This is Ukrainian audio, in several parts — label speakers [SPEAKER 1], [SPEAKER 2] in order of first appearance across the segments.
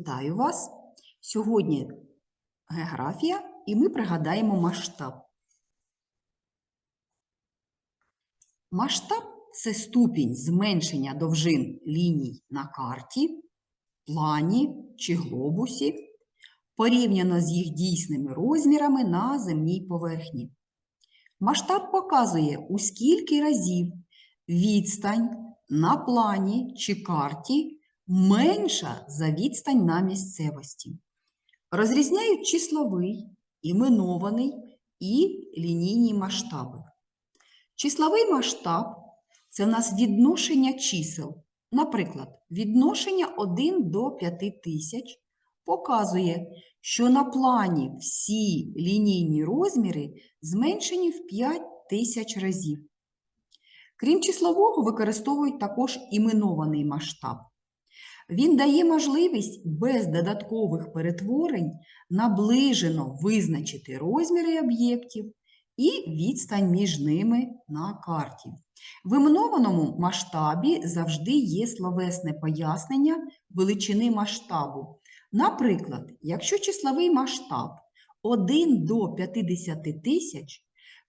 [SPEAKER 1] Вітаю вас! Сьогодні географія, і ми пригадаємо масштаб. Масштаб це ступінь зменшення довжин ліній на карті, плані чи глобусі, порівняно з їх дійсними розмірами на земній поверхні. Масштаб показує, у скільки разів відстань на плані чи карті менша за відстань на місцевості. Розрізняють числовий, іменований і лінійні масштаби. Числовий масштаб це в нас відношення чисел. Наприклад, відношення 1 до 5000 показує, що на плані всі лінійні розміри зменшені в 5000 разів. Крім числового, використовують також іменований масштаб. Він дає можливість без додаткових перетворень наближено визначити розміри об'єктів і відстань між ними на карті. В іменованому масштабі завжди є словесне пояснення величини масштабу. Наприклад, якщо числовий масштаб 1 до 50 тисяч,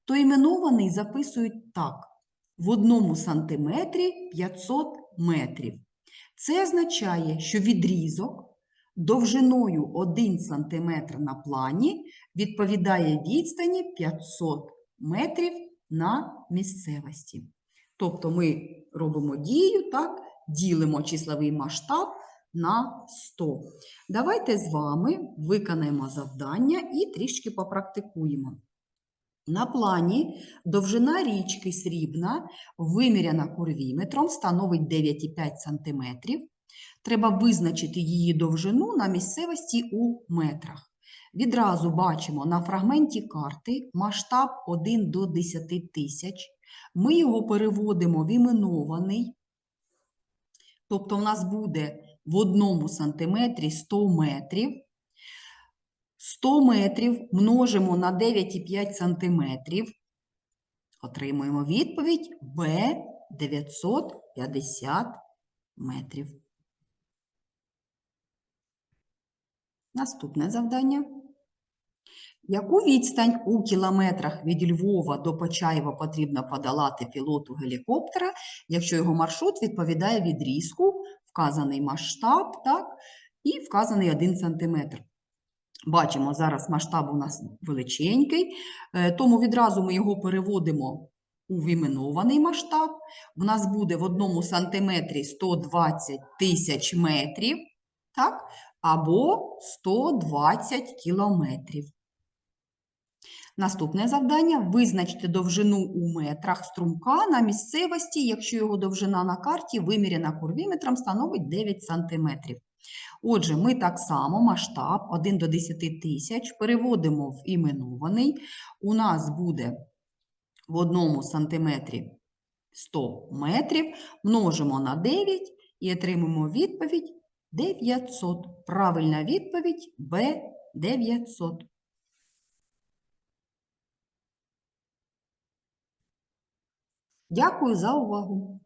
[SPEAKER 1] то іменований записують так: в одному сантиметрі 500 метрів. Це означає, що відрізок довжиною 1 см на плані відповідає відстані 500 метрів на місцевості. Тобто ми робимо дію, так, ділимо числовий масштаб на 100. Давайте з вами виконаємо завдання і трішки попрактикуємо. На плані довжина річки Срібна, виміряна курвіметром, становить 9,5 см. Треба визначити її довжину на місцевості у метрах. Відразу бачимо на фрагменті карти масштаб 1 до 10 тисяч. Ми його переводимо в іменований, тобто в нас буде в одному сантиметрі 100 метрів. 100 метрів множимо на 9,5 сантиметрів. Отримуємо відповідь Б 950 метрів. Наступне завдання. Яку відстань у кілометрах від Львова до Почаєва потрібно подолати пілоту гелікоптера, якщо його маршрут відповідає відрізку, вказаний масштаб так, і вказаний 1 см? Бачимо, зараз масштаб у нас величенький, е, тому відразу ми його переводимо у віменований масштаб. У нас буде в одному сантиметрі 120 тисяч метрів, так? або 120 кілометрів. Наступне завдання визначте довжину у метрах струмка на місцевості, якщо його довжина на карті виміряна курвіметром становить 9 см. Отже, ми так само масштаб 1 до 10 тисяч переводимо в іменований. У нас буде в одному сантиметрі 100 метрів, множимо на 9 і отримаємо відповідь 900. Правильна відповідь Б 900. Дякую за увагу!